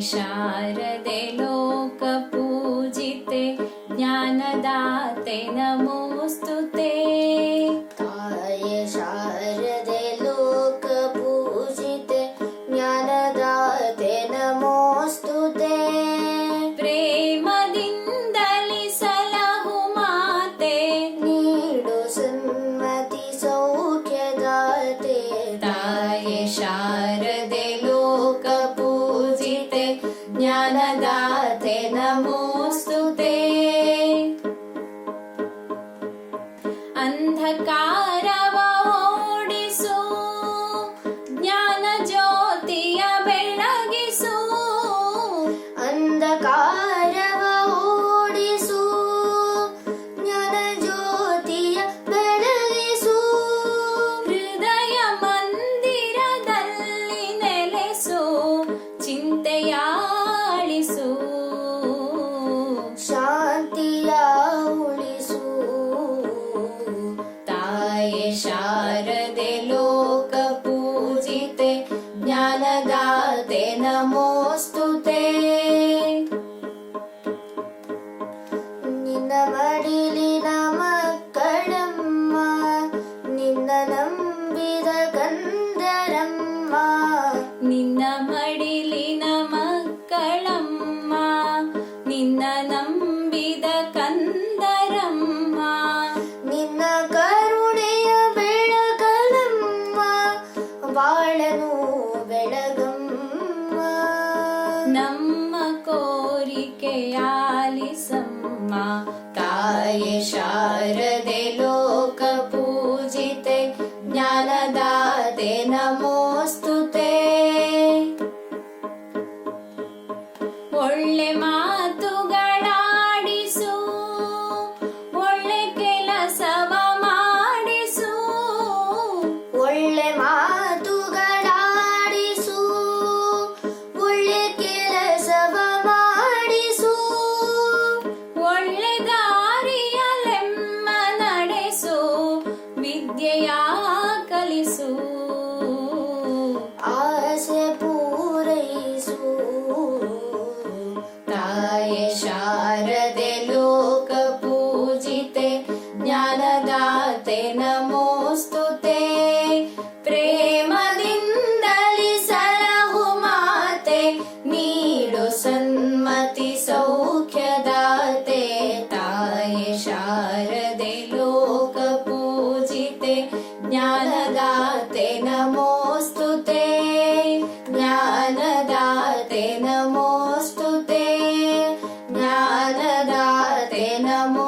शारदे लोकपूजिते ज्ञानदाते नमोऽस्तु ते। ताये शारदे ಶಾಂತಿಲಾ ಉಳಿಸು ತಾಯೇ ಶಾರದೆ ಲೋಕ उसु ताये शारदे लोकपूजिते ज्ञानदाते नमोऽस्तु ते. निन्दमडिलिनमकणं निन्दनं विरगन्धरं मा निडिलिनमकणं ನಿನ್ನ निन्दनं ನಂಬಿದ ಕಂದರಮ್ಮ ನಿನ್ನ ಕರುಣೆಯ ಬೆಳಗಲಮ್ಮ ಬಾಳನು ಬೆಳಗಮ್ಮ ನಮ್ಮ ಕೋರಿಕೆಯಾಲಿಸಮ್ಮ ತಾಯೆ ಶಾರದೆ नीडु सन्मति सौख्यदाते ताये शारदे लोकपूजिते ज्ञानदाते नमोऽस्तु ते ज्ञानदाते नमोऽस्तु ते ज्ञानदाते नमो